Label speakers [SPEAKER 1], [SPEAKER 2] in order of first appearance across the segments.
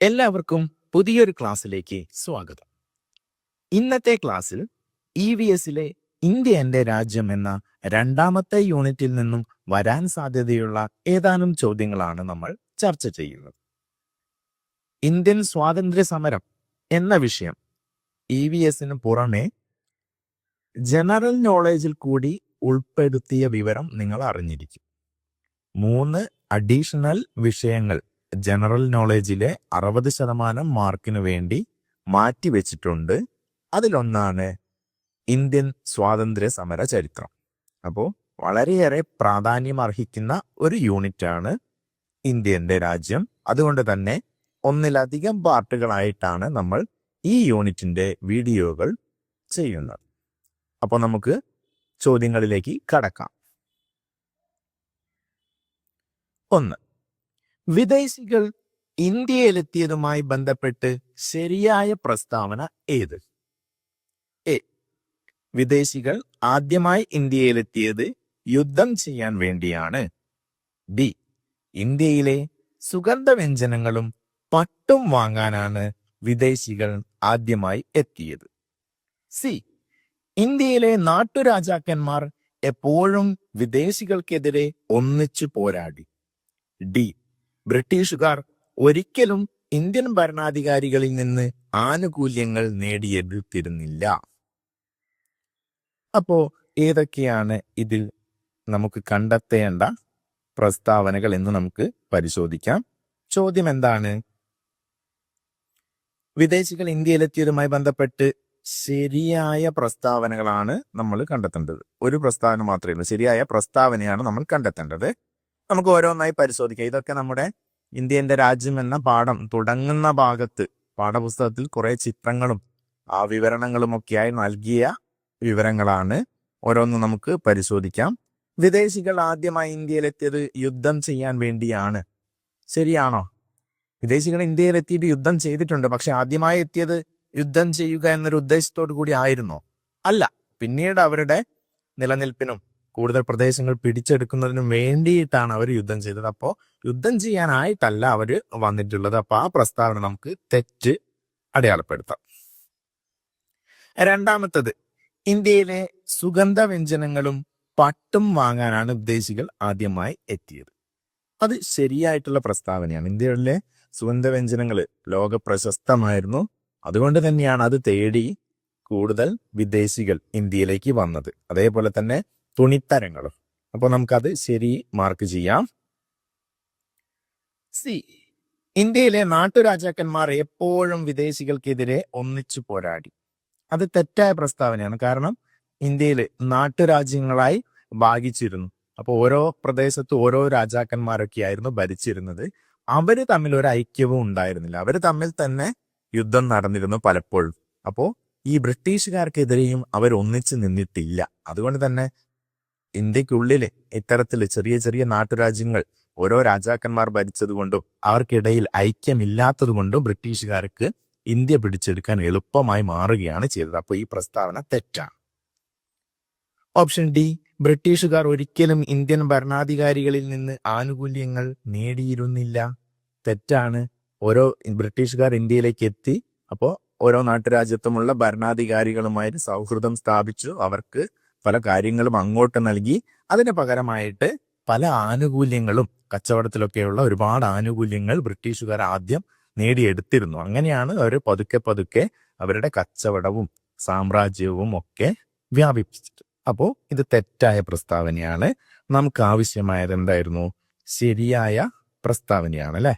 [SPEAKER 1] എല്ലാവർക്കും പുതിയൊരു ക്ലാസ്സിലേക്ക് സ്വാഗതം. ഇന്നത്തെ ക്ലാസ്സിൽ ഇ വി എസിലെ ഇന്ത്യ എന്റെ രാജ്യം എന്ന രണ്ടാമത്തെ യൂണിറ്റിൽ നിന്നും വരാൻ സാധ്യതയുള്ള ഏതാനും ചോദ്യങ്ങളാണ് നമ്മൾ ചർച്ച ചെയ്യുന്നത്. ഇന്ത്യൻ സ്വാതന്ത്ര്യ സമരം എന്ന വിഷയം ഇ വി എസിന് പുറമെ ജനറൽ നോളേജിൽ കൂടി ഉൾപ്പെടുത്തിയ വിവരം നിങ്ങൾ അറിഞ്ഞിരിക്കും. മൂന്ന് അഡീഷണൽ വിഷയങ്ങൾ ജനറൽ നോളേജിലെ അറുപത് ശതമാനം മാർക്കിന് വേണ്ടി മാറ്റിവെച്ചിട്ടുണ്ട് അതിലൊന്നാണ് ഇന്ത്യൻ സ്വാതന്ത്ര്യ സമര ചരിത്രം. അപ്പോൾ വളരെയേറെ പ്രാധാന്യം അർഹിക്കുന്ന ഒരു യൂണിറ്റാണ് ഇന്ത്യന്റെ രാജ്യം. അതുകൊണ്ട് തന്നെ ഒന്നിലധികം പാർട്ടുകളായിട്ടാണ് നമ്മൾ ഈ യൂണിറ്റിന്റെ വീഡിയോകൾ ചെയ്യുന്നത്. അപ്പോൾ നമുക്ക് ചോദ്യങ്ങളിലേക്ക് കടക്കാം. ഒന്ന് വിദേശികൾ ഇന്ത്യയിലെത്തിയതുമായി ബന്ധപ്പെട്ട് ശരിയായ പ്രസ്താവന ഏത്? എ. വിദേശികൾ ആദ്യമായി ഇന്ത്യയിലെത്തിയത് യുദ്ധം ചെയ്യാൻ വേണ്ടിയാണ്. ബി. ഇന്ത്യയിലെ സുഗന്ധവ്യഞ്ജനങ്ങളും പട്ടും വാങ്ങാനാണ് വിദേശികൾ ആദ്യമായി എത്തിയത്. സി. ഇന്ത്യയിലെ നാട്ടുരാജാക്കന്മാർ എപ്പോഴും വിദേശികൾക്കെതിരെ ഒന്നിച്ചു പോരാടി. ഡി. ബ്രിട്ടീഷുകാർ ഒരിക്കലും ഇന്ത്യൻ ഭരണാധികാരികളിൽ നിന്ന് ആനുകൂല്യങ്ങൾ നേടിയെടുത്തിരുന്നില്ല. അപ്പോ ഏതൊക്കെയാണ് ഇതിൽ നമുക്ക് കണ്ടെത്തേണ്ട പ്രസ്താവനകൾ എന്ന് നമുക്ക് പരിശോധിക്കാം. ചോദ്യം എന്താണ്? വിദേശികൾ ഇന്ത്യയിലെത്തിയതുമായി ബന്ധപ്പെട്ട് ശരിയായ പ്രസ്താവനകളാണ് നമ്മൾ കണ്ടെത്തേണ്ടത്. ഒരു പ്രസ്താവന മാത്രമേ ഉള്ളൂ. ശരിയായ പ്രസ്താവനയാണ് നമ്മൾ കണ്ടെത്തേണ്ടത്. നമുക്ക് ഓരോന്നായി പരിശോധിക്കാം. ഇതൊക്കെ നമ്മുടെ ഇന്ത്യന്റെ രാജ്യം എന്ന പാഠം തുടങ്ങുന്ന ഭാഗത്ത് പാഠപുസ്തകത്തിൽ കുറെ ചിത്രങ്ങളും ആ വിവരണങ്ങളും ഒക്കെയായി നൽകിയ വിവരങ്ങളാണ്. ഓരോന്നും നമുക്ക് പരിശോധിക്കാം. വിദേശികൾ ആദ്യമായി ഇന്ത്യയിലെത്തിയത് യുദ്ധം ചെയ്യാൻ വേണ്ടിയാണ്. ശരിയാണോ? വിദേശികൾ ഇന്ത്യയിലെത്തിയിട്ട് യുദ്ധം ചെയ്തിട്ടുണ്ട് പക്ഷെ ആദ്യമായി എത്തിയത് യുദ്ധം ചെയ്യുക എന്നൊരു ഉദ്ദേശത്തോടു കൂടി ആയിരുന്നോ? അല്ല. പിന്നീട് അവരുടെ നിലനിൽപ്പിനും കൂടുതൽ പ്രദേശങ്ങൾ പിടിച്ചെടുക്കുന്നതിനും വേണ്ടിയിട്ടാണ് അവർ യുദ്ധം ചെയ്തത്. അപ്പോൾ യുദ്ധം ചെയ്യാനായിട്ടല്ല അവർ വന്നിട്ടുള്ളത്. അപ്പൊ ആ പ്രസ്താവന നമുക്ക് തെറ്റ് അടയാളപ്പെടുത്താം. രണ്ടാമത്തത് ഇന്ത്യയിലെ സുഗന്ധ വ്യഞ്ജനങ്ങളും പട്ടും വാങ്ങാനാണ് വിദേശികൾ ആദ്യമായി എത്തിയത്. അത് ശരിയായിട്ടുള്ള പ്രസ്താവനയാണ്. ഇന്ത്യയിലെ സുഗന്ധ വ്യഞ്ജനങ്ങൾ ലോക പ്രശസ്തമായിരുന്നു അതുകൊണ്ട് തന്നെയാണ് അത് തേടി കൂടുതൽ വിദേശികൾ ഇന്ത്യയിലേക്ക് വന്നത്. അതേപോലെ തന്നെ തുണിത്തരങ്ങളും. അപ്പോൾ നമുക്കത് ശരി മാർക്ക് ചെയ്യാം. സി. ഇന്ത്യയിലെ നാട്ടുരാജാക്കന്മാർ എപ്പോഴും വിദേശികൾക്കെതിരെ ഒന്നിച്ചു പോരാടി. അത് തെറ്റായ പ്രസ്താവനയാണ്. കാരണം ഇന്ത്യയിൽ നാട്ടുരാജ്യങ്ങളായി ഭാഗിച്ചിരുന്നു. അപ്പോൾ ഓരോ പ്രദേശത്ത് ഓരോ രാജാക്കന്മാരൊക്കെ ആയിരുന്നു ഭരിച്ചിരുന്നത്. അവർ തമ്മിൽ ഒരു ഐക്യവും ഉണ്ടായിരുന്നില്ല. അവർ തമ്മിൽ തന്നെ യുദ്ധം നടന്നിരുന്നു പലപ്പോഴും. അപ്പോ ഈ ബ്രിട്ടീഷുകാർക്കെതിരെയും അവർ ഒന്നിച്ചു നിന്നിട്ടില്ല. അതുകൊണ്ട് തന്നെ ഇന്ത്യക്കുള്ളിൽ ഇത്തരത്തിൽ ചെറിയ ചെറിയ നാട്ടുരാജ്യങ്ങൾ ഓരോ രാജാക്കന്മാർ ഭരിച്ചതുകൊണ്ടും അവർക്കിടയിൽ ഐക്യമില്ലാത്തത് കൊണ്ടും ബ്രിട്ടീഷുകാർക്ക് ഇന്ത്യ പിടിച്ചെടുക്കാൻ എളുപ്പമായി മാറുകയാണ് ചെയ്തത്. അപ്പോൾ ഈ പ്രസ്താവന തെറ്റാണ്. ഓപ്ഷൻ ഡി ബ്രിട്ടീഷുകാർ ഒരിക്കലും ഇന്ത്യൻ ഭരണാധികാരികളിൽ നിന്ന് ആനുകൂല്യങ്ങൾ നേടിയിരുന്നില്ല. തെറ്റാണ്. ഓരോ ബ്രിട്ടീഷുകാർ ഇന്ത്യയിലേക്ക് എത്തി. അപ്പോൾ ഓരോ നാട്ടുരാജ്യത്തുമുള്ള ഭരണാധികാരികളുമായിട്ട് സൗഹൃദം സ്ഥാപിച്ചു. അവർക്ക് പല കാര്യങ്ങളും അങ്ങോട്ട് നൽകി അതിന് പകരമായിട്ട് പല ആനുകൂല്യങ്ങളും കച്ചവടത്തിലൊക്കെയുള്ള ഒരുപാട് ആനുകൂല്യങ്ങൾ ബ്രിട്ടീഷുകാർ ആദ്യം നേടിയെടുത്തിരുന്നു. അങ്ങനെയാണ് അവർ പതുക്കെ പതുക്കെ അവരുടെ കച്ചവടവും സാമ്രാജ്യവും ഒക്കെ വ്യാപിപ്പിച്ചത്. അപ്പോൾ ഇത് തെറ്റായ പ്രസ്താവനയാണ്. നമുക്ക് ആവശ്യമായത് എന്തായിരുന്നു? ശരിയായ പ്രസ്താവനയാണ് അല്ലെ?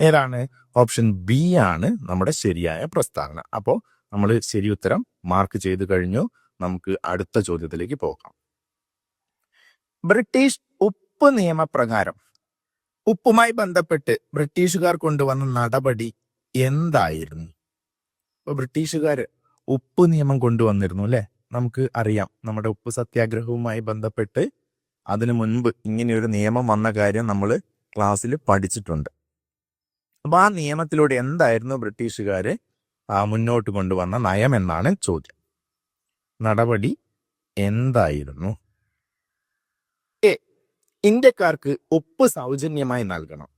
[SPEAKER 1] ഏതാണ്? ഓപ്ഷൻ ബി ആണ് നമ്മുടെ ശരിയായ പ്രസ്താവന. അപ്പോൾ നമ്മൾ ശരി ഉത്തരം മാർക്ക് ചെയ്തു കഴിഞ്ഞു. നമുക്ക് അടുത്ത ചോദ്യത്തിലേക്ക് പോകാം. ബ്രിട്ടീഷ് ഉപ്പ് നിയമപ്രകാരം ഉപ്പുമായി ബന്ധപ്പെട്ട് ബ്രിട്ടീഷുകാർ കൊണ്ടുവന്ന നടപടി എന്തായിരുന്നു? ഇപ്പൊ ബ്രിട്ടീഷുകാർ ഉപ്പ് നിയമം കൊണ്ടുവന്നിരുന്നു അല്ലെ? നമുക്ക് അറിയാം നമ്മുടെ ഉപ്പ് സത്യാഗ്രഹവുമായി ബന്ധപ്പെട്ട് അതിനു മുൻപ് ഇങ്ങനെയൊരു നിയമം വന്ന കാര്യം നമ്മൾ ക്ലാസ്സിൽ പഠിച്ചിട്ടുണ്ട്. അപ്പൊ ആ നിയമത്തിലൂടെ എന്തായിരുന്നു ബ്രിട്ടീഷുകാർ മുന്നോട്ട് കൊണ്ടുവന്ന നയം എന്നാണ് ചോദ്യം. നടപടി എന്തായിരുന്നു? എ ഇന്ത്യക്കാർക്ക് ഉപ്പ് സൗജന്യമായി നൽകണം.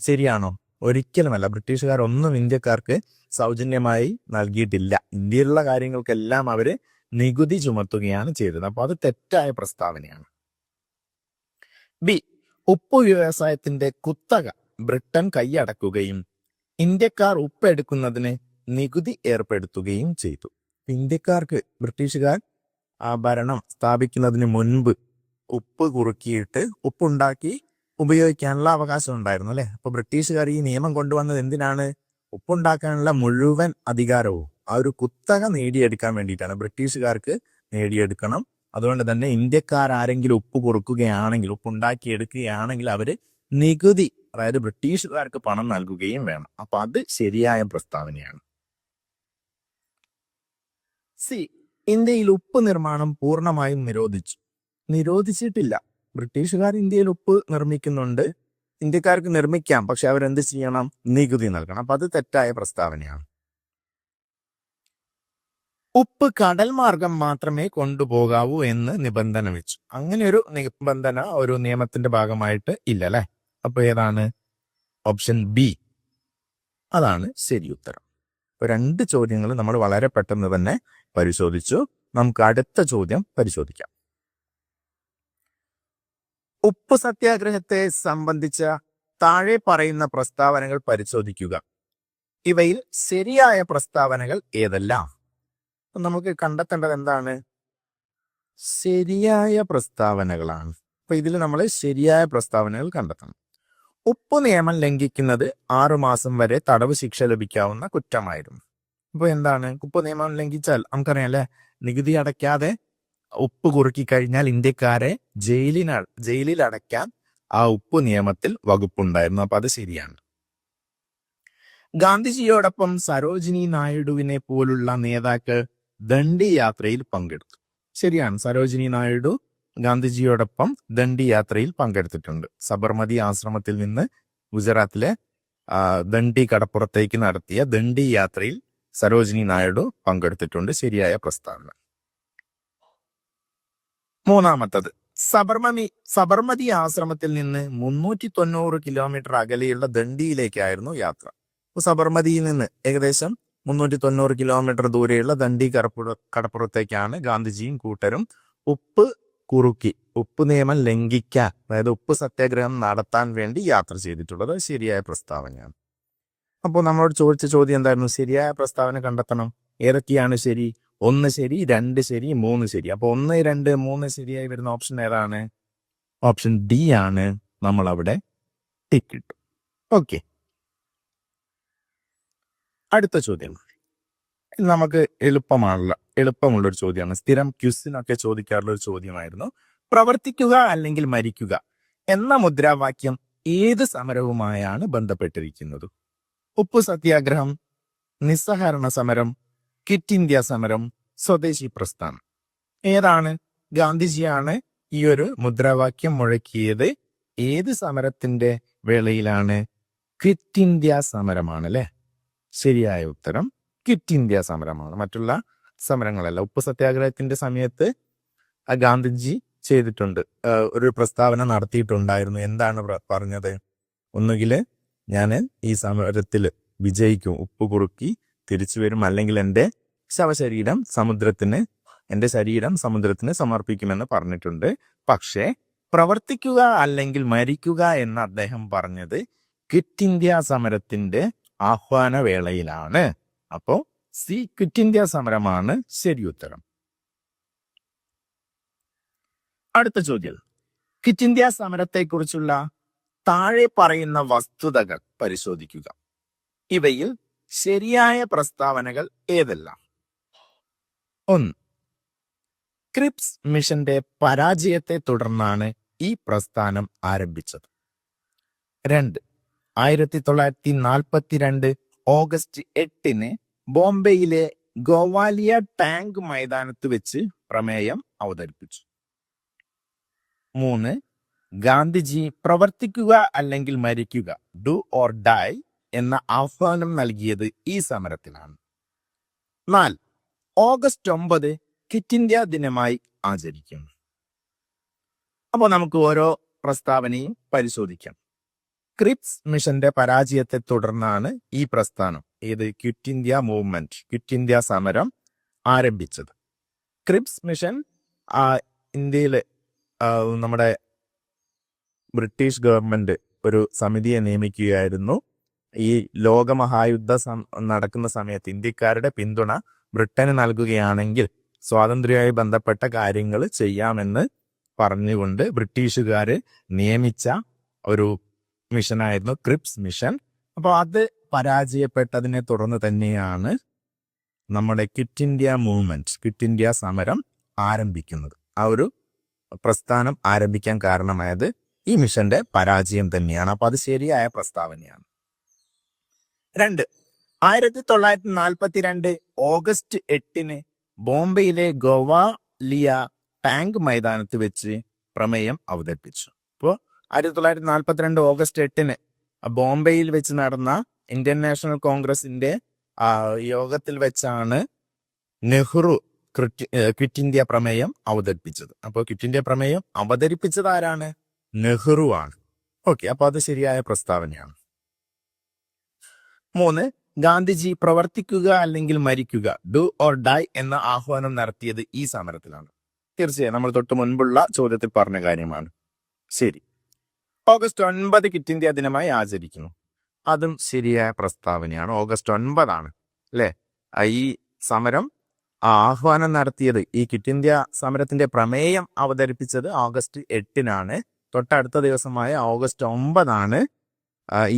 [SPEAKER 1] ശരിയാണോ? ഒരിക്കലുമല്ല. ബ്രിട്ടീഷുകാർ ഒന്നും ഇന്ത്യക്കാർക്ക് സൗജന്യമായി നൽകിയിട്ടില്ല. ഇന്ത്യയിലുള്ള കാര്യങ്ങൾക്കെല്ലാം അവർ നികുതി ചുമത്തുകയാണ് ചെയ്തത്. അപ്പൊ അത് തെറ്റായ പ്രസ്താവനയാണ്. ബി ഉപ്പ് വ്യവസായത്തിന്റെ കുത്തക ബ്രിട്ടൻ കൈയടക്കുകയും ഇന്ത്യക്കാർ ഉപ്പ് എടുക്കുന്നതിന് നികുതി ഏർപ്പെടുത്തുകയും ചെയ്തു. ഇന്ത്യക്കാർക്ക് ബ്രിട്ടീഷുകാർ ആ ഭരണം സ്ഥാപിക്കുന്നതിന് മുൻപ് ഉപ്പ് കുറുക്കിയിട്ട് ഉപ്പുണ്ടാക്കി ഉപയോഗിക്കാനുള്ള അവകാശം ഉണ്ടായിരുന്നു അല്ലെ? അപ്പൊ ബ്രിട്ടീഷുകാർ ഈ നിയമം കൊണ്ടുവന്നത് എന്തിനാണ്? ഉപ്പുണ്ടാക്കാനുള്ള മുഴുവൻ അധികാരവും ആ ഒരു കുത്തക നേടിയെടുക്കാൻ വേണ്ടിയിട്ടാണ്. ബ്രിട്ടീഷുകാർക്ക് നേടിയെടുക്കണം. അതുകൊണ്ട് തന്നെ ഇന്ത്യക്കാർ ആരെങ്കിലും ഉപ്പ് കുറുക്കുകയാണെങ്കിൽ ഉപ്പുണ്ടാക്കി എടുക്കുകയാണെങ്കിൽ അവർ നികുതി അതായത് ബ്രിട്ടീഷുകാർക്ക് പണം നൽകുകയും വേണം. അപ്പൊ അത് ശരിയായ പ്രസ്താവനയാണ്. സി ഇന്ത്യയിൽ ഉപ്പ് നിർമ്മാണം പൂർണമായും നിരോധിച്ചു. നിരോധിച്ചിട്ടില്ല. ബ്രിട്ടീഷുകാർ ഇന്ത്യയിൽ ഉപ്പ് നിർമ്മിക്കുന്നുണ്ട്. ഇന്ത്യക്കാർക്ക് നിർമ്മിക്കാം പക്ഷെ അവരെന്ത് ചെയ്യണം? നികുതി നൽകണം. അപ്പൊ അത് തെറ്റായ പ്രസ്താവനയാണ്. ഉപ്പ് കടൽ മാർഗം മാത്രമേ കൊണ്ടുപോകാവൂ എന്ന് നിബന്ധന വെച്ചു. അങ്ങനെ ഒരു നിബന്ധന ഒരു നിയമത്തിന്റെ ഭാഗമായിട്ട് ഇല്ല അല്ലെ അപ്പൊ ഏതാണ്? Option B. അതാണ് ശരി ഉത്തരം. രണ്ട് ചോദ്യങ്ങൾ നമ്മൾ വളരെ പെട്ടെന്ന് തന്നെ പരിശോധിച്ചു. നമുക്ക് അടുത്ത ചോദ്യം പരിശോധിക്കാം. ഉപ്പ് സത്യാഗ്രഹത്തെ സംബന്ധിച്ച താഴെ പറയുന്ന പ്രസ്താവനകൾ പരിശോധിക്കുക. ഇവയിൽ ശരിയായ പ്രസ്താവനകൾ ഏതെല്ലാം? നമുക്ക് കണ്ടെത്തേണ്ടത് എന്താണ്? ശരിയായ പ്രസ്താവനകളാണ്. അപ്പൊ ഇതിൽ നമ്മൾ ശരിയായ പ്രസ്താവനകൾ കണ്ടെത്തണം. ഉപ്പ് നിയമം ലംഘിക്കുന്നത് ആറുമാസം വരെ തടവ് ശിക്ഷ ലഭിക്കാവുന്ന കുറ്റമായിരുന്നു. അപ്പൊ എന്താണ്? കുപ്പ നിയമം ലംഘിച്ചാൽ നമുക്കറിയാം അല്ലെ നികുതി അടയ്ക്കാതെ ഉപ്പ് കുറുക്കി കഴിഞ്ഞാൽ ഇന്ത്യക്കാരെ ജയിലിന ജയിലിൽ അടയ്ക്കാൻ ആ ഉപ്പ് നിയമത്തിൽ വകുപ്പുണ്ടായിരുന്നു. അപ്പൊ അത് ശരിയാണ്. ഗാന്ധിജിയോടൊപ്പം സരോജിനി നായിഡുവിനെ പോലുള്ള നേതാക്കൾ ദണ്ഡി യാത്രയിൽ പങ്കെടുത്തു. ശരിയാണ് സരോജിനി നായിഡു ഗാന്ധിജിയോടൊപ്പം ദണ്ഡി യാത്രയിൽ പങ്കെടുത്തിട്ടുണ്ട്. സബർമതി ആശ്രമത്തിൽ നിന്ന് ഗുജറാത്തിലെ ദണ്ഡി കടപ്പുറത്തേക്ക് നടത്തിയ ദണ്ഡി യാത്രയിൽ സരോജിനി നായിഡു പങ്കെടുത്തിട്ടുണ്ട്. ശരിയായ പ്രസ്താവന. മൂന്നാമത്തത്. സബർമതി സബർമതി ആശ്രമത്തിൽ നിന്ന് മുന്നൂറ്റി തൊണ്ണൂറ് കിലോമീറ്റർ അകലെയുള്ള ദണ്ഡിയിലേക്കായിരുന്നു യാത്ര. സബർമതിയിൽ നിന്ന് ഏകദേശം മുന്നൂറ്റി തൊണ്ണൂറ് കിലോമീറ്റർ ദൂരെയുള്ള ദണ്ഡി കടപ്പുറ കടപ്പുറത്തേക്കാണ് ഗാന്ധിജിയും കൂട്ടരും ഉപ്പ് കുറുക്കി ഉപ്പ് നിയമം ലംഘിക്കാൻ അതായത് ഉപ്പ് സത്യാഗ്രഹം നടത്താൻ വേണ്ടി യാത്ര ചെയ്തിട്ടുള്ളത്. ശരിയായ പ്രസ്താവനയാണ്. അപ്പോൾ നമ്മളോട് ചോദിച്ച ചോദ്യം എന്തായിരുന്നു? ശരിയായ പ്രസ്താവന കണ്ടെത്തണം. ഏതൊക്കെയാണ് ശരി? ഒന്ന് ശരി രണ്ട് ശരി മൂന്ന് ശരി. അപ്പോൾ ഒന്ന് രണ്ട് മൂന്ന് ശരിയായി വരുന്ന ഓപ്ഷൻ ഏതാണ്? ഓപ്ഷൻ ഡി ആണ് നമ്മൾ അവിടെ ടിക്ക് ഇട്ടു ഓക്കെ. അടുത്ത ചോദ്യം. നമുക്ക് എളുപ്പമാണല്ലോ എളുപ്പമുള്ളൊരു ചോദ്യമാണ്. സ്ഥിരം ക്യുസിനൊക്കെ ചോദിക്കാറുള്ള ഒരു ചോദ്യമായിരുന്നു. പ്രവർത്തിക്കുക അല്ലെങ്കിൽ മരിക്കുക എന്ന മുദ്രാവാക്യം ഏത് സമരവുമായാണ് ബന്ധപ്പെട്ടിരിക്കുന്നത്? ഉപ്പു സത്യാഗ്രഹം നിസ്സഹരണ സമരം കിറ്റ് ഇന്ത്യ സമരം സ്വദേശി പ്രസ്ഥാനം. ഏതാണ് ഗാന്ധിജിയാണ് ഈ ഒരു മുദ്രാവാക്യം മുഴക്കിയത്? ഏത് സമരത്തിന്റെ വേളയിലാണ് ക്വിറ്റ് ഇന്ത്യ സമരമാണ് അല്ലെ ശരിയായ ഉത്തരം ക്വിറ്റ് ഇന്ത്യ സമരമാണ്. മറ്റുള്ള സമരങ്ങളല്ല. ഉപ്പ് സത്യാഗ്രഹത്തിന്റെ സമയത്ത് ഗാന്ധിജി ചെയ്തിട്ടുണ്ട്. ഒരു പ്രസ്താവന നടത്തിയിട്ടുണ്ടായിരുന്നു. എന്താണ് പറഞ്ഞത്? ഒന്നുകിൽ ഞാൻ ഈ സമരത്തിൽ വിജയിക്കും ഉപ്പ് കുറുക്കി തിരിച്ചു വരും അല്ലെങ്കിൽ എന്റെ ശവശരീരം സമുദ്രത്തിന് എന്റെ ശരീരം സമുദ്രത്തിന് സമർപ്പിക്കുമെന്ന് പറഞ്ഞിട്ടുണ്ട്. പക്ഷേ പ്രവർത്തിക്കുക അല്ലെങ്കിൽ മരിക്കുക എന്ന് അദ്ദേഹം പറഞ്ഞത് ക്വിറ്റ് ഇന്ത്യ സമരത്തിന്റെ ആഹ്വാന വേളയിലാണ്. അപ്പോ സി ക്വിറ്റ് ഇന്ത്യ സമരമാണ് ശരി ഉത്തരം. അടുത്ത ചോദ്യം. ക്വിറ്റ് ഇന്ത്യ സമരത്തെക്കുറിച്ചുള്ള താഴെ പറയുന്ന വസ്തുതകൾ പരിശോധിക്കുക. ഇവയിൽ ശരിയായ പ്രസ്താവനകൾ ഏതെല്ലാം? ഒന്ന് ക്രിപ്സ് മിഷന്റെ പരാജയത്തെ തുടർന്നാണ് ഈ പ്രസ്ഥാനം ആരംഭിച്ചത്. രണ്ട് ആയിരത്തി തൊള്ളായിരത്തി നാൽപ്പത്തിരണ്ട് ഓഗസ്റ്റ് എട്ടിന് ബോംബെയിലെ ഗോവാലിയ ടാങ്ക് മൈതാനത്ത് വെച്ച് പ്രമേയം അവതരിപ്പിച്ചു. മൂന്ന് ഗാന്ധിജി പ്രവർത്തിക്കുക അല്ലെങ്കിൽ മരിക്കുക ഡു ഓർ ഡൈ എന്ന ആഹ്വാനം നൽകിയത് ഈ സമരത്തിലാണ് നാല് ഓഗസ്റ്റ് ഒമ്പത് ക്വിറ്റ് ഇന്ത്യ ദിനമായി ആചരിക്കും അപ്പോൾ നമുക്ക് ഓരോ പ്രസ്താവനയും പരിശോധിക്കാം. ക്രിപ്സ് മിഷന്റെ പരാജയത്തെ തുടർന്നാണ് ഈ പ്രസ്ഥാനം ഏത് quit India movement quit India സമരം ആരംഭിച്ചത്. ക്രിപ്സ് മിഷൻ ആ, ഇന്ത്യയിൽ നമ്മുടെ ബ്രിട്ടീഷ് ഗവൺമെന്റ് ഒരു സമിതിയെ നിയമിക്കുകയായിരുന്നു. ഈ ലോകമഹായുദ്ധ നടക്കുന്ന സമയത്ത് ഇന്ത്യക്കാരുടെ പിന്തുണ ബ്രിട്ടന് നൽകുകയാണെങ്കിൽ സ്വാതന്ത്ര്യവുമായി ബന്ധപ്പെട്ട കാര്യങ്ങൾ ചെയ്യാമെന്ന് പറഞ്ഞുകൊണ്ട് ബ്രിട്ടീഷുകാർ നിയമിച്ച ഒരു മിഷനായിരുന്നു ക്രിപ്സ് മിഷൻ. അപ്പോൾ അത് പരാജയപ്പെട്ടതിനെ തുടർന്ന് തന്നെയാണ് നമ്മുടെ quit India movement quit India സമരം ആരംഭിക്കുന്നത്. ആ ഒരു പ്രസ്ഥാനം ആരംഭിക്കാൻ കാരണമായത് ഈ മിഷന്റെ പരാജയം തന്നെയാണ്. അപ്പൊ അത് ശരിയായ പ്രസ്താവനയാണ്. രണ്ട് ആയിരത്തി തൊള്ളായിരത്തി നാൽപ്പത്തി രണ്ട് ഓഗസ്റ്റ് എട്ടിന് ബോംബെയിലെ ഗോവാലിയ ടാങ്ക് മൈതാനത്ത് വെച്ച് പ്രമേയം അവതരിപ്പിച്ചു. അപ്പോൾ ആയിരത്തി തൊള്ളായിരത്തി നാൽപ്പത്തിരണ്ട് ഓഗസ്റ്റ് എട്ടിന് ബോംബെയിൽ വെച്ച് നടന്ന ഇന്ത്യൻ നാഷണൽ കോൺഗ്രസിന്റെ യോഗത്തിൽ വെച്ചാണ് നെഹ്റു ക്വിറ്റ് ഇന്ത്യ പ്രമേയം അവതരിപ്പിച്ചത്. അപ്പോൾ ക്വിറ്റ് ഇന്ത്യ പ്രമേയം അവതരിപ്പിച്ചത് ആരാണ്? നെഹ്റു ആണ്. ഓക്കെ അപ്പൊ അത് ശരിയായ പ്രസ്താവനയാണ്. മൂന്ന് ഗാന്ധിജി പ്രവർത്തിക്കുക അല്ലെങ്കിൽ മരിക്കുക ഡു ഓർ ഡൈ എന്ന ആഹ്വാനം നടത്തിയത് ഈ സമരത്തിലാണ്. തീർച്ചയായും നമ്മൾ തൊട്ട് മുൻപുള്ള ചോദ്യത്തിൽ പറഞ്ഞ കാര്യമാണ്. ശരി. ഓഗസ്റ്റ് ഒൻപത് കിറ്റ് ഇന്ത്യ ദിനമായി ആചരിക്കുന്നു. അതും ശരിയായ പ്രസ്താവനയാണ്. ഓഗസ്റ്റ് ഒൻപതാണ് അല്ലെ? ഈ സമരം ആഹ്വാനം നടത്തിയത് ഈ കിറ്റ് ഇന്ത്യ സമരത്തിന്റെ പ്രമേയം അവതരിപ്പിച്ചത് ഓഗസ്റ്റ് എട്ടിനാണ്. തൊട്ടടുത്ത ദിവസമായ ഓഗസ്റ്റ് ഒമ്പതാണ്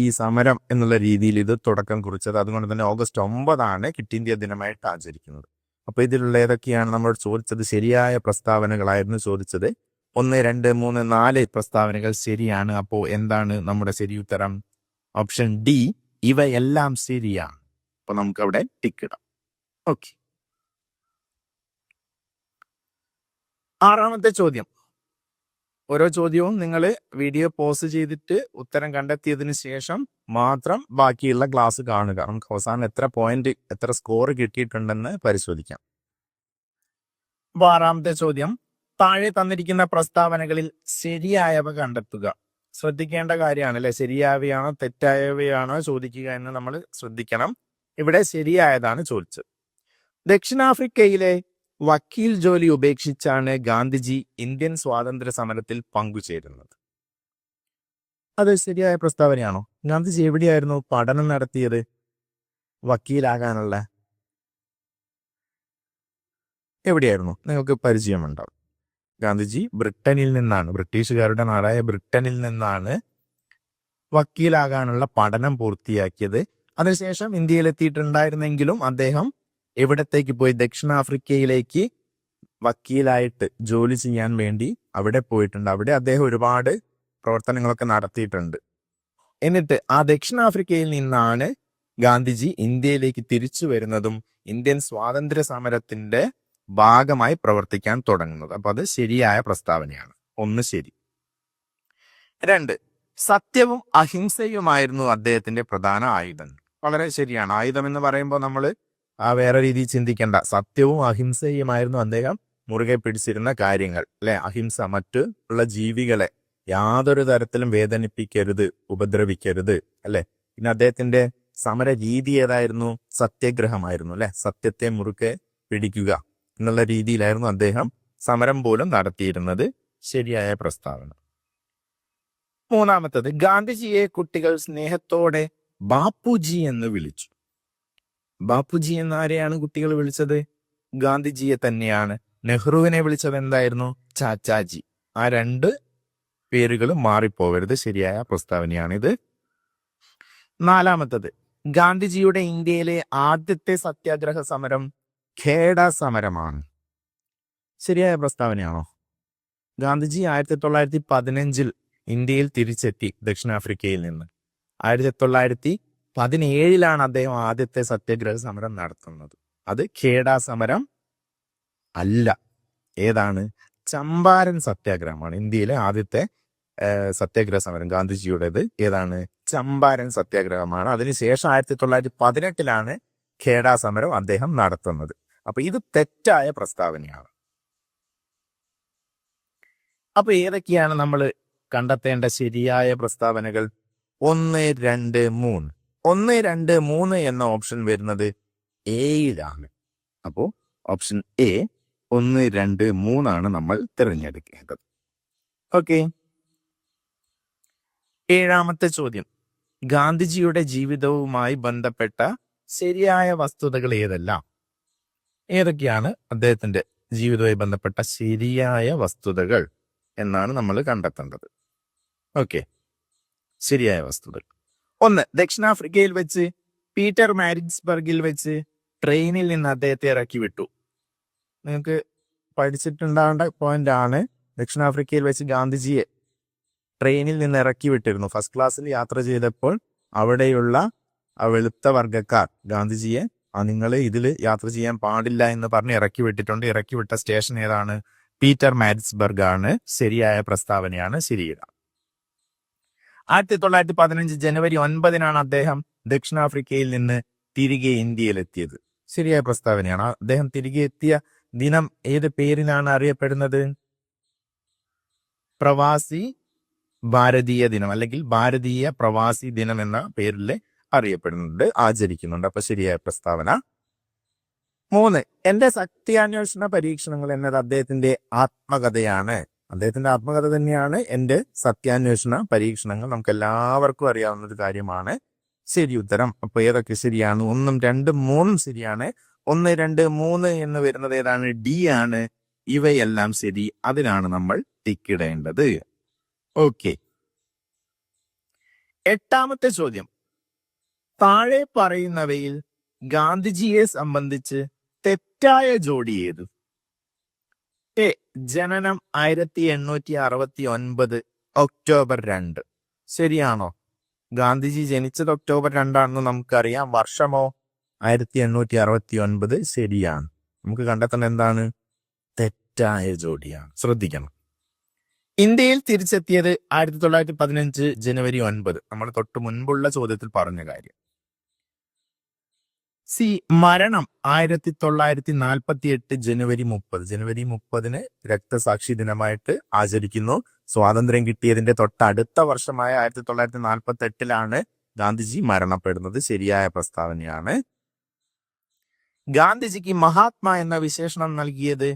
[SPEAKER 1] ഈ സമരം എന്നുള്ള രീതിയിൽ ഇത് തുടക്കം കുറിച്ചത്. അതുകൊണ്ട് തന്നെ ഓഗസ്റ്റ് ഒമ്പതാണ് കിറ്റ് ഇന്ത്യ ദിനമായിട്ട് ആചരിക്കുന്നത്. അപ്പോൾ ഇതിലുള്ള ഏതൊക്കെയാണ് നമ്മൾ ചോദിച്ചത്? ശരിയായ പ്രസ്താവനകളായിരുന്നു ചോദിച്ചത്. ഒന്ന് രണ്ട് മൂന്ന് നാല് പ്രസ്താവനകൾ ശരിയാണ്. അപ്പോൾ എന്താണ് നമ്മുടെ ശരി ഉത്തരം? ഓപ്ഷൻ ഡി ഇവയെല്ലാം ശരിയാണ്. അപ്പൊ നമുക്ക് അവിടെ ടിക്ക് ഇടാം. ഓക്കെ. ആറാമത്തെ ചോദ്യം. ഓരോ ചോദ്യവും നിങ്ങൾ വീഡിയോ പോസ് ചെയ്തിട്ട് ഉത്തരം കണ്ടെത്തിയതിന് ശേഷം മാത്രം ബാക്കിയുള്ള ക്ലാസ് കാണുക. നമുക്ക് അവസാനം എത്ര പോയിന്റ് എത്ര സ്കോർ കിട്ടിയിട്ടുണ്ടെന്ന് പരിശോധിക്കാം. അപ്പൊ ആറാമത്തെ ചോദ്യം. താഴെ തന്നിരിക്കുന്ന പ്രസ്താവനകളിൽ ശരിയായവ കണ്ടെത്തുക. ശ്രദ്ധിക്കേണ്ട കാര്യമാണ് അല്ലെ? ശരിയായവയാണോ തെറ്റായവയാണോ ചോദിക്കുക എന്ന് നമ്മൾ ശ്രദ്ധിക്കണം. ഇവിടെ ശരിയായതാണ് ചോദിച്ചത്. ദക്ഷിണാഫ്രിക്കയിലെ വക്കീൽ ജോലി ഉപേക്ഷിച്ചാണ് ഗാന്ധിജി ഇന്ത്യൻ സ്വാതന്ത്ര്യ സമരത്തിൽ പങ്കുചേരുന്നത്. അത് ശരിയായ പ്രസ്താവനയാണോ? ഗാന്ധിജി എവിടെയായിരുന്നു പഠനം നടത്തിയത്? വക്കീലാകാനുള്ള. എവിടെയായിരുന്നു? നിങ്ങൾക്ക് പരിചയമുണ്ടാവും. ഗാന്ധിജി ബ്രിട്ടനിൽ നിന്നാണ് ബ്രിട്ടീഷുകാരുടെ നാടായ ബ്രിട്ടനിൽ നിന്നാണ് വക്കീലാകാനുള്ള പഠനം പൂർത്തിയാക്കിയത്. അതിനുശേഷം ഇന്ത്യയിലെത്തിയിട്ടുണ്ടായിരുന്നെങ്കിലും അദ്ദേഹം എവിടത്തേക്ക് പോയി? ദക്ഷിണാഫ്രിക്കയിലേക്ക് വക്കീലായിട്ട് ജോലി ചെയ്യാൻ വേണ്ടി അവിടെ പോയിട്ടുണ്ട്. അവിടെ അദ്ദേഹം ഒരുപാട് പ്രവർത്തനങ്ങളൊക്കെ നടത്തിയിട്ടുണ്ട്. എന്നിട്ട് ആ ദക്ഷിണാഫ്രിക്കയിൽ നിന്നാണ് ഗാന്ധിജി ഇന്ത്യയിലേക്ക് തിരിച്ചു വരുന്നതും ഇന്ത്യൻ സ്വാതന്ത്ര്യ സമരത്തിന്റെ ഭാഗമായി പ്രവർത്തിക്കാൻ തുടങ്ങുന്നത്. അപ്പൊ അത് ശരിയായ പ്രസ്താവനയാണ്. ഒന്ന് ശരി. രണ്ട് സത്യവും അഹിംസയുമായിരുന്നു അദ്ദേഹത്തിന്റെ പ്രധാന ആയുധം. വളരെ ശരിയാണ്. ആയുധം എന്ന് പറയുമ്പോൾ നമ്മൾ ആ വേറെ രീതിയിൽ ചിന്തിക്കേണ്ട. സത്യവും അഹിംസയുമായിരുന്നു അദ്ദേഹം മുറുകെ പിടിച്ചിരുന്ന കാര്യങ്ങൾ അല്ലെ? അഹിംസ മറ്റ് ഉള്ള ജീവികളെ യാതൊരു തരത്തിലും വേദനിപ്പിക്കരുത് ഉപദ്രവിക്കരുത് അല്ലെ? പിന്നെ അദ്ദേഹത്തിന്റെ സമര രീതി ഏതായിരുന്നു? സത്യഗ്രഹമായിരുന്നു അല്ലെ? സത്യത്തെ മുറുകെ പിടിക്കുക എന്നുള്ള രീതിയിലായിരുന്നു അദ്ദേഹം സമരം പോലും നടത്തിയിരുന്നത്. ശരിയായ പ്രസ്താവന. മൂന്നാമത്തത് ഗാന്ധിജിയെ കുട്ടികൾ സ്നേഹത്തോടെ ബാപ്പുജി എന്ന് വിളിച്ചു. ബാപ്പുജി എന്ന ആരെയാണ് കുട്ടികൾ വിളിച്ചത്? ഗാന്ധിജിയെ തന്നെയാണ്. നെഹ്റുവിനെ വിളിച്ചത് എന്തായിരുന്നു? ചാച്ചാജി. ആ രണ്ട് പേരുകൾ മാറിപ്പോവരുത്. ശരിയായ പ്രസ്താവനയാണിത് നാലാമത്തത്. ഗാന്ധിജിയുടെ ഇന്ത്യയിലെ ആദ്യത്തെ സത്യാഗ്രഹ സമരം ഖേഡ സമരമാണ്. ശരിയായ പ്രസ്താവനയാണോ? ഗാന്ധിജി ആയിരത്തി തൊള്ളായിരത്തി പതിനഞ്ചിൽ ഇന്ത്യയിൽ തിരിച്ചെത്തി ദക്ഷിണാഫ്രിക്കയിൽ നിന്ന്. ആയിരത്തി തൊള്ളായിരത്തി പതിനേഴിലാണ് അദ്ദേഹം ആദ്യത്തെ സത്യഗ്രഹ സമരം നടത്തുന്നത്. അത് ഖേഡാ സമരം അല്ല. ഏതാണ്? ചമ്പാരൻ സത്യാഗ്രഹമാണ് ഇന്ത്യയിലെ ആദ്യത്തെ സത്യാഗ്രഹ സമരം. ഗാന്ധിജിയുടേത് ഏതാണ്? ചമ്പാരൻ സത്യാഗ്രഹമാണ്. അതിനുശേഷം ആയിരത്തി തൊള്ളായിരത്തി പതിനെട്ടിലാണ് ഖേഡാ സമരം അദ്ദേഹം നടത്തുന്നത്. അപ്പൊ ഇത് തെറ്റായ പ്രസ്താവനയാണ്. അപ്പൊ ഏതൊക്കെയാണ് നമ്മൾ കണ്ടെത്തേണ്ട ശരിയായ പ്രസ്താവനകൾ? ഒന്ന് രണ്ട് മൂന്ന്. ഒന്ന് രണ്ട് മൂന്ന് എന്ന ഓപ്ഷൻ വരുന്നത് എയിലാണ് അപ്പോ ഓപ്ഷൻ എ ഒന്ന് രണ്ട് മൂന്നാണ് നമ്മൾ തിരഞ്ഞെടുക്കേണ്ടത്. ഓക്കെ ഏഴാമത്തെ ചോദ്യം. ഗാന്ധിജിയുടെ ജീവിതവുമായി ബന്ധപ്പെട്ട ശരിയായ വസ്തുതകൾ ഏതെല്ലാം? ഏതൊക്കെയാണ് അദ്ദേഹത്തിന്റെ ജീവിതവുമായി ബന്ധപ്പെട്ട ശരിയായ വസ്തുതകൾ എന്നാണ് നമ്മൾ കണ്ടെത്തേണ്ടത്. ഓക്കെ ശരിയായ വസ്തുതകൾ. ഒന്ന് ദക്ഷിണാഫ്രിക്കയിൽ വെച്ച് പീറ്റർ മാരിറ്റ്സ്ബർഗിൽ വെച്ച് ട്രെയിനിൽ നിന്ന് അദ്ദേഹത്തെ ഇറക്കി വിട്ടു. നിങ്ങൾക്ക് പഠിച്ചിട്ടുണ്ടാവേണ്ട പോയിന്റ് ആണ് ദക്ഷിണാഫ്രിക്കയിൽ വെച്ച് ഗാന്ധിജിയെ ട്രെയിനിൽ നിന്ന് ഇറക്കി വിട്ടിരുന്നു. ഫസ്റ്റ് ക്ലാസ്സിൽ യാത്ര ചെയ്തപ്പോൾ അവിടെയുള്ള വെളുത്ത വർഗക്കാർ ഗാന്ധിജിയെ ആ നിങ്ങൾ ഇതിൽ യാത്ര ചെയ്യാൻ പാടില്ല എന്ന് പറഞ്ഞ് ഇറക്കി വിട്ടിട്ടുണ്ട്. ഇറക്കി വിട്ട സ്റ്റേഷൻ ഏതാണ്? പീറ്റർ മാരിറ്റ്സ്ബർഗ് ആണ് ശരിയായ പ്രസ്താവനയാണ് ശരിയിട ആയിരത്തി തൊള്ളായിരത്തി പതിനഞ്ച് ജനുവരി ഒൻപതിനാണ് അദ്ദേഹം ദക്ഷിണാഫ്രിക്കയിൽ നിന്ന് തിരികെ ഇന്ത്യയിലെത്തിയത്. ശരിയായ പ്രസ്താവനയാണ്. അദ്ദേഹം തിരികെ എത്തിയ ദിനം ഏത് പേരിലാണ് അറിയപ്പെടുന്നത്? പ്രവാസി ഭാരതീയ ദിനം അല്ലെങ്കിൽ ഭാരതീയ പ്രവാസി ദിനം എന്ന പേരിൽ അറിയപ്പെടുന്നുണ്ട് ആചരിക്കുന്നുണ്ട്. അപ്പൊ ശരിയായ പ്രസ്താവന. മൂന്ന് എന്റെ ശക്തി അന്വേഷണ പരീക്ഷണങ്ങൾ എന്നത് അദ്ദേഹത്തിന്റെ ആത്മകഥയാണ്. അദ്ദേഹത്തിന്റെ ആത്മകഥ തന്നെയാണ് എന്റെ സത്യാന്വേഷണ പരീക്ഷണങ്ങൾ. നമുക്ക് എല്ലാവർക്കും അറിയാവുന്ന ഒരു കാര്യമാണ്. ശരി ഉത്തരം. അപ്പൊ ഏതൊക്കെ ശരിയാണ്? ഒന്നും രണ്ടും മൂന്നും ശരിയാണ്. ഒന്ന് രണ്ട് മൂന്ന് എന്ന് വരുന്നത് ഏതാണ്? ഡി ആണ്. ഇവയെല്ലാം ശരി. അതിനാണ് നമ്മൾ ടിക്കിടേണ്ടത്. ഓക്കെ. എട്ടാമത്തെ ചോദ്യം. താഴെ പറയുന്നവയിൽ ഗാന്ധിജിയെ സംബന്ധിച്ച് തെറ്റായ ജോഡി ഏത്? എ ജനനം ആയിരത്തി എണ്ണൂറ്റി അറുപത്തി ഒൻപത് ഒക്ടോബർ രണ്ട്. ശരിയാണോ? ഗാന്ധിജി ജനിച്ചത് ഒക്ടോബർ രണ്ടാണെന്ന് നമുക്കറിയാം. വർഷമോ? ആയിരത്തി എണ്ണൂറ്റി അറുപത്തി ഒൻപത് ശരിയാണ്. നമുക്ക് കണ്ടെത്തണം എന്താണ്? തെറ്റായ ജോഡിയാണ്. ശ്രദ്ധിക്കണം. ഇന്ത്യയിൽ തിരിച്ചെത്തിയത് ആയിരത്തി തൊള്ളായിരത്തി പതിനഞ്ച് ജനുവരി ഒൻപത്. നമ്മൾ തൊട്ട് മുൻപുള്ള ചോദ്യത്തിൽ പറഞ്ഞ കാര്യം. സി മരണം ആയിരത്തി തൊള്ളായിരത്തി നാൽപ്പത്തി എട്ട് ജനുവരി മുപ്പത്. ജനുവരി മുപ്പതിന് രക്തസാക്ഷി ദിനമായിട്ട് ആചരിക്കുന്നു. സ്വാതന്ത്ര്യം കിട്ടിയതിന്റെ തൊട്ടടുത്ത വർഷമായ ആയിരത്തി തൊള്ളായിരത്തി നാൽപ്പത്തി എട്ടിലാണ് ഗാന്ധിജി മരണപ്പെടുന്നത്. ശരിയായ പ്രസ്താവനയാണ്. ഗാന്ധിജിക്ക് മഹാത്മാ എന്ന വിശേഷണം നൽകിയത്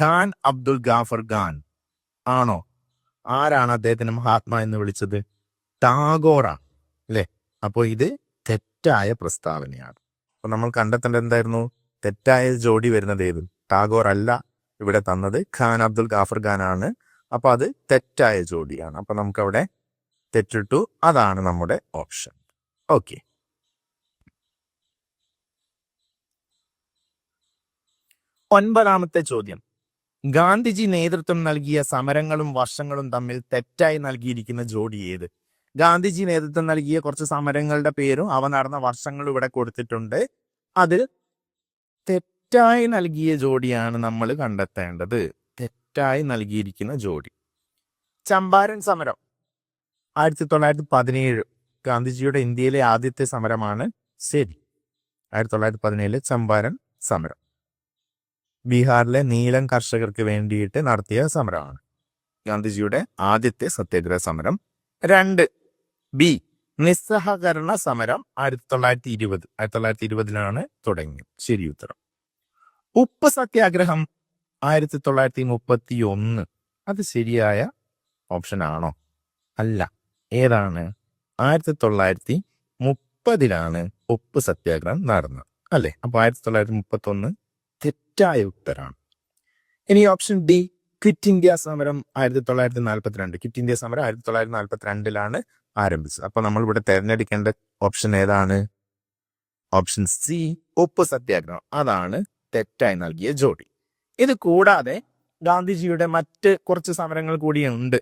[SPEAKER 1] ഖാൻ അബ്ദുൾ ഗാഫർ ഖാൻ ആണോ? ആരാണ് അദ്ദേഹത്തിന് മഹാത്മാ എന്ന് വിളിച്ചത്? ടാഗോറാണ്. അല്ലെ? അപ്പോ ഇത് തെറ്റായ പ്രസ്താവനയാണ്. അപ്പൊ നമ്മൾ കണ്ടെത്തേണ്ടത് എന്തായിരുന്നു? തെറ്റായ ജോഡി വരുന്നത് ഏത്? ടാഗോർ അല്ല ഇവിടെ തന്നത്. ഖാൻ അബ്ദുൽ ഗാഫർ ഖാൻ ആണ് അപ്പൊ അത് തെറ്റായ ജോഡിയാണ്. അപ്പൊ നമുക്ക് അവിടെ തെറ്റിട്ടു. അതാണ് നമ്മുടെ ഓപ്ഷൻ. ഓക്കെ. ഒൻപതാമത്തെ ചോദ്യം. ഗാന്ധിജി നേതൃത്വം നൽകിയ സമരങ്ങളും വർഷങ്ങളും തമ്മിൽ തെറ്റായി നൽകിയിരിക്കുന്ന ജോഡി ഏത്? ഗാന്ധിജി നേതൃത്വം നൽകിയ കുറച്ച് സമരങ്ങളുടെ പേരും അവ നടന്ന വർഷങ്ങൾ ഇവിടെ കൊടുത്തിട്ടുണ്ട്. അതിൽ തെറ്റായി നൽകിയ ജോഡിയാണ് നമ്മൾ കണ്ടെത്തേണ്ടത്. തെറ്റായി നൽകിയിരിക്കുന്ന ജോഡി. ചമ്പാരൻ സമരം ആയിരത്തി തൊള്ളായിരത്തി പതിനേഴ് ഗാന്ധിജിയുടെ ഇന്ത്യയിലെ ആദ്യത്തെ സമരമാണ് ശരി. ആയിരത്തി തൊള്ളായിരത്തി പതിനേഴിലെ ചമ്പാരൻ സമരം. ബീഹാറിലെ നീലം കർഷകർക്ക് വേണ്ടിയിട്ട് നടത്തിയ സമരമാണ്. ഗാന്ധിജിയുടെ ആദ്യത്തെ സത്യാഗ്രഹ സമരം. രണ്ട് ബി നിസ്സഹകരണ സമരം ആയിരത്തി തൊള്ളായിരത്തി ഇരുപത് ആയിരത്തി തൊള്ളായിരത്തി ഇരുപതിലാണ് തുടങ്ങിയത്. ശരി ഉത്തരം. ഉപ്പ് സത്യാഗ്രഹം ആയിരത്തി തൊള്ളായിരത്തി മുപ്പത്തി ഒന്ന് അത് ശരിയായ ഓപ്ഷൻ ആണോ? അല്ല. ഏതാണ്? ആയിരത്തി തൊള്ളായിരത്തി മുപ്പതിലാണ് ഉപ്പ് സത്യാഗ്രഹം നടന്നത്. അല്ലെ? അപ്പൊ ആയിരത്തി തൊള്ളായിരത്തി മുപ്പത്തി ഒന്ന് തെറ്റായ ഉത്തരാണ്. ഇനി ഓപ്ഷൻ ഡി ക്വിറ്റ് ഇന്ത്യ സമരം ആയിരത്തി തൊള്ളായിരത്തി നാൽപ്പത്തിരണ്ട് ക്വിറ്റ് ഇന്ത്യ സമരം ആയിരത്തി തൊള്ളായിരത്തി നാൽപ്പത്തിരണ്ടിലാണ് ആരംഭിച്ചത്. നമ്മൾ ഇവിടെ തിരഞ്ഞെടുക്കേണ്ട ഓപ്ഷൻ ഏതാണ്? ഓപ്ഷൻ സി ഉപ്പ് സത്യാഗ്രഹം അതാണ് തെറ്റായി നൽകിയ ജോഡി ഇത് കൂടാതെ ഗാന്ധിജിയുടെ മറ്റ് കുറച്ച് സമരങ്ങൾ കൂടിയുണ്ട്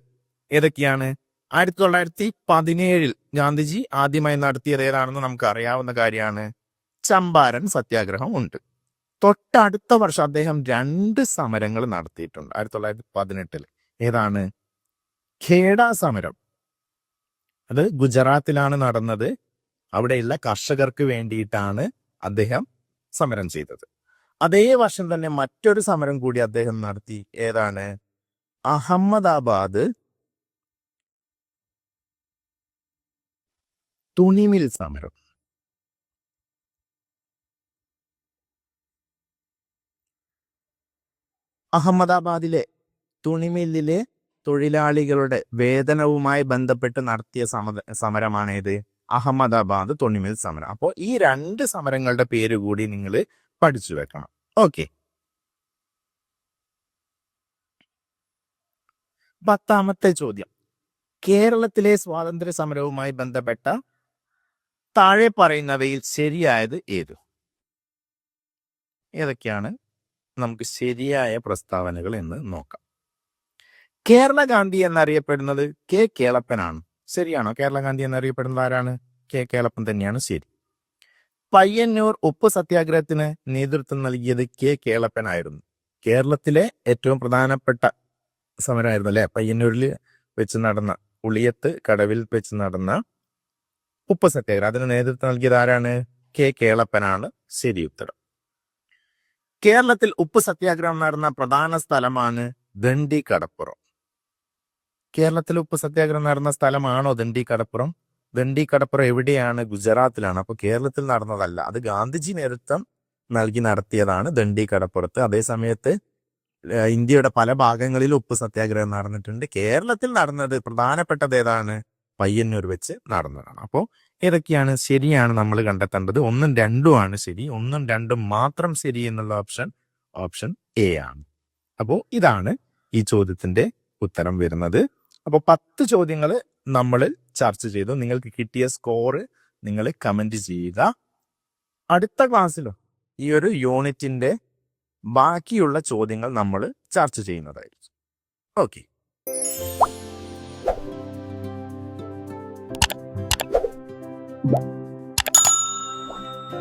[SPEAKER 1] ഏതൊക്കെയാണ്? ആയിരത്തി തൊള്ളായിരത്തി പതിനേഴിൽ ഗാന്ധിജി ആദ്യമായി നടത്തിയത് ഏതാണെന്ന് നമുക്ക് അറിയാവുന്ന കാര്യമാണ്. ചമ്പാരൻ സത്യാഗ്രഹം ഉണ്ട്. തൊട്ടടുത്ത വർഷം അദ്ദേഹം രണ്ട് സമരങ്ങൾ നടത്തിയിട്ടുണ്ട്. ആയിരത്തി തൊള്ളായിരത്തി പതിനെട്ടിൽ ഏതാണ്? ഖേഡ സമരം. അത് ഗുജറാത്തിലാണ് നടന്നത്. അവിടെയുള്ള കർഷകർക്ക് വേണ്ടിയിട്ടാണ് അദ്ദേഹം സമരം ചെയ്തത്. അതേ വർഷം തന്നെ മറ്റൊരു സമരം കൂടി അദ്ദേഹം നടത്തി. ഏതാണ്? അഹമ്മദാബാദ് തുണിമിൽ സമരം. അഹമ്മദാബാദിലെ തുണിമില്ലിലെ തൊഴിലാളികളുടെ വേതനവുമായി ബന്ധപ്പെട്ട് നടത്തിയ സമര സമരമാണ് അഹമ്മദാബാദ് തുണിമിൽ സമരം. അപ്പോൾ ഈ രണ്ട് സമരങ്ങളുടെ പേര് കൂടി നിങ്ങൾ പഠിച്ചു വെക്കണം. ഓക്കെ. പത്താമത്തെ ചോദ്യം. കേരളത്തിലെ സ്വാതന്ത്ര്യ സമരവുമായി ബന്ധപ്പെട്ട താഴെ പറയുന്നവയിൽ ശരിയായത് ഏത്? ഏതൊക്കെയാണ്? നമുക്ക് ശരിയായ പ്രസ്താവനകൾ എന്ന് നോക്കാം. കേരള ഗാന്ധി എന്നറിയപ്പെടുന്നത് കെ കേളപ്പനാണ്. ശരിയാണോ? കേരള ഗാന്ധി എന്നറിയപ്പെടുന്നത് ആരാണ്? കെ കേളപ്പൻ തന്നെയാണ്. ശരി. പയ്യന്നൂർ ഉപ്പ് സത്യാഗ്രഹത്തിന് നേതൃത്വം നൽകിയത് കെ കേളപ്പനായിരുന്നു. കേരളത്തിലെ ഏറ്റവും പ്രധാനപ്പെട്ട സമരമായിരുന്നു അല്ലെ? പയ്യന്നൂരിൽ വെച്ച് നടന്ന ഉളിയത്ത് കടവിൽ വെച്ച് നടന്ന ഉപ്പ് സത്യാഗ്രഹം. അതിന് നേതൃത്വം നൽകിയത് ആരാണ്? കെ കേളപ്പനാണ്. ശരി ഉത്തരം. കേരളത്തിൽ ഉപ്പ് സത്യാഗ്രഹം നടന്ന പ്രധാന സ്ഥലമാണ് ദണ്ഡി കടപ്പുറം. കേരളത്തിൽ ഉപ്പ് സത്യാഗ്രഹം നടന്ന സ്ഥലമാണോ ദണ്ഡി കടപ്പുറം? ദണ്ഡി കടപ്പുറം എവിടെയാണ്? ഗുജറാത്തിലാണ്. അപ്പൊ കേരളത്തിൽ നടന്നതല്ല. അത് ഗാന്ധിജി നേതൃത്വം നൽകി നടത്തിയതാണ് ദണ്ഡി കടപ്പുറത്ത്. അതേ സമയത്ത് ഇന്ത്യയുടെ പല ഭാഗങ്ങളിലും ഉപ്പ് സത്യാഗ്രഹം നടന്നിട്ടുണ്ട്. കേരളത്തിൽ നടന്നത് പ്രധാനപ്പെട്ടത് ഏതാണ്? പയ്യന്നൂർ വെച്ച് നടന്നതാണ്. അപ്പോൾ ഏതൊക്കെയാണ് ശരിയാണ് നമ്മൾ കണ്ടെത്തേണ്ടത്? ഒന്നും രണ്ടും ആണ് ശരി. ഒന്നും രണ്ടും മാത്രം ശരി എന്നുള്ള ഓപ്ഷൻ ഓപ്ഷൻ എ ആണ്. അപ്പോൾ ഇതാണ് ഈ ചോദ്യത്തിന്റെ ഉത്തരം വരുന്നത്. അപ്പോൾ പത്ത് ചോദ്യങ്ങൾ നമ്മൾ ചർച്ച ചെയ്തു. നിങ്ങൾക്ക് കിട്ടിയ സ്കോറ് നിങ്ങൾ കമന്റ് ചെയ്യുക. അടുത്ത ക്ലാസ്സിലും ഈ ഒരു യൂണിറ്റിന്റെ ബാക്കിയുള്ള ചോദ്യങ്ങൾ നമ്മൾ ചർച്ച ചെയ്യുന്നതായിരിക്കും. ഓക്കെ